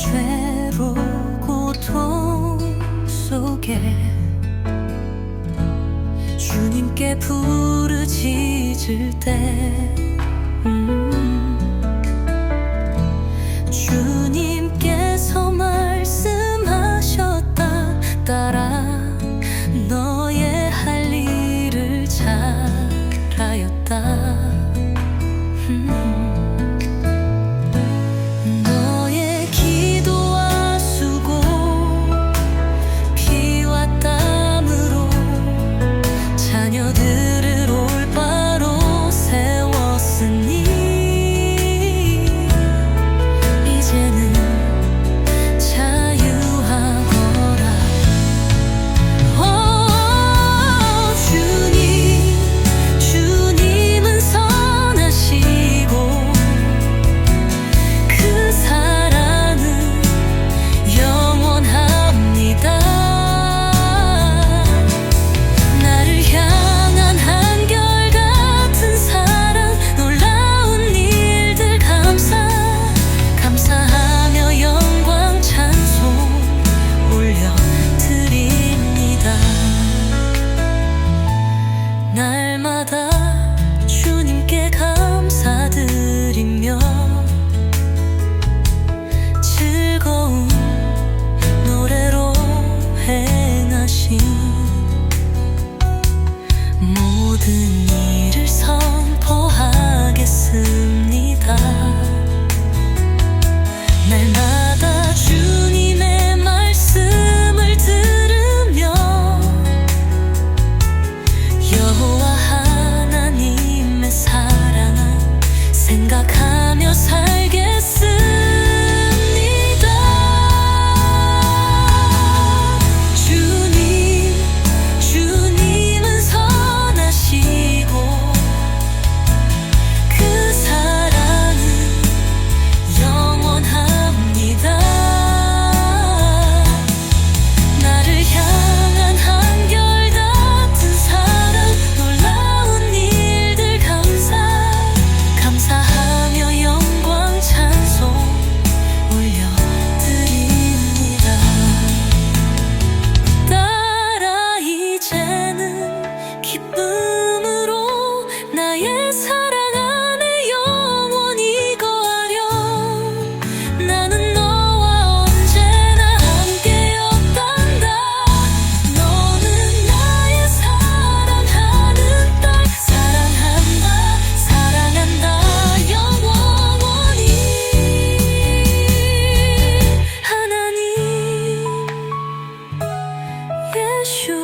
죄로 고통 속에 주님께 부르짖을 때 음 주님께서 말씀하셨다. 따라 너의 할 일을 잘하였다. 음. 모든 일을 서 주